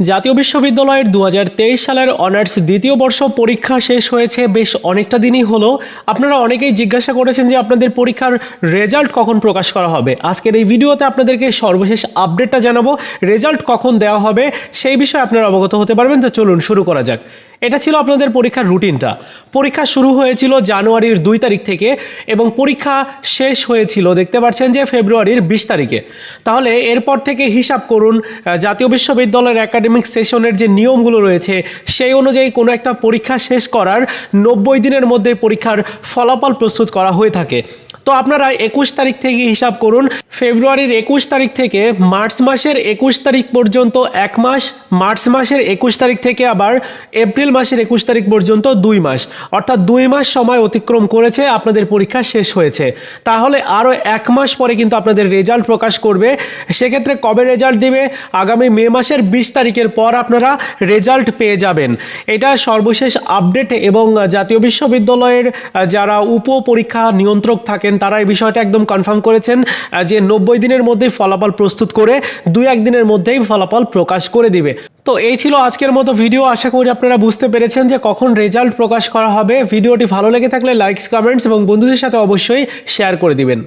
জাতীয় বিশ্ববিদ্যালয়ের দু হাজার তেইশ সালের অনার্স দ্বিতীয় বর্ষ পরীক্ষা শেষ হয়েছে বেশ অনেকটা দিনই হলো। আপনারা অনেকেই জিজ্ঞাসা করেছেন যে আপনাদের পরীক্ষার রেজাল্ট কখন প্রকাশ করা হবে। আজকের এই ভিডিওতে আপনাদেরকে সর্বশেষ আপডেটটা জানাব। রেজাল্ট কখন দেওয়া হবে সেই বিষয়ে আপনারা অবগত হতে পারবেন। তো চলুন শুরু করা যাক। এটা ছিল আপনাদের পরীক্ষার রুটিনটা। পরীক্ষা শুরু হয়েছিল জানুয়ারির দুই তারিখ থেকে এবং পরীক্ষা শেষ হয়েছিল দেখতে পাচ্ছেন যে ফেব্রুয়ারির বিশ তারিখে। তাহলে এরপর থেকে হিসাব করুন জাতীয় বিশ্ববিদ্যালয়ের একাডেমিক সেশনের যে নিয়মগুলো রয়েছে, সেই অনুযায়ী কোনো একটা পরীক্ষা শেষ করার নব্বই দিনের মধ্যে পরীক্ষার ফলাফল প্রস্তুত করা হয়ে থাকে। তো আপনারা একুশ তারিখ থেকে হিসাব করুন, ফেব্রুয়ারির একুশ তারিখ থেকে মার্চ মাসের একুশ তারিখ পর্যন্ত এক মাস, মার্চ মাসের একুশ তারিখ থেকে আবার এপ্রিল মাসের একুশ তারিখ পর্যন্ত দুই মাস। অর্থাৎ দুই মাস সময় অতিক্রম করেছে, আপনাদের পরীক্ষা শেষ হয়েছে। তাহলে আরও এক মাস পরে কিন্তু আপনাদের রেজাল্ট প্রকাশ করবে। সেক্ষেত্রে কবে রেজাল্ট দিবে? আগামী মে মাসের বিশ তারিখের পর আপনারা রেজাল্ট পেয়ে যাবেন। এটা সর্বশেষ আপডেট এবং জাতীয় বিশ্ববিদ্যালয়ের যারা উপ পরীক্ষা নিয়ন্ত্রক থাকেন তারা এই বিষয়টা একদম কনফার্ম করেছেন যে নব্বই দিনের মধ্যেই ফলাফল প্রস্তুত করে দুই একদিনের মধ্যেই ফলাফল প্রকাশ করে দিবে। তো এই ছিল আজকের মতো ভিডিও আশা করি আপনারা বুঝতে পেরেছেন যে কখন রেজাল্ট প্রকাশ করা হবে। ভিডিওটি ভালো লেগে থাকলে লাইকস কমেন্টস এবং বন্ধুদের সাথে অবশ্যই শেয়ার করে দিবেন।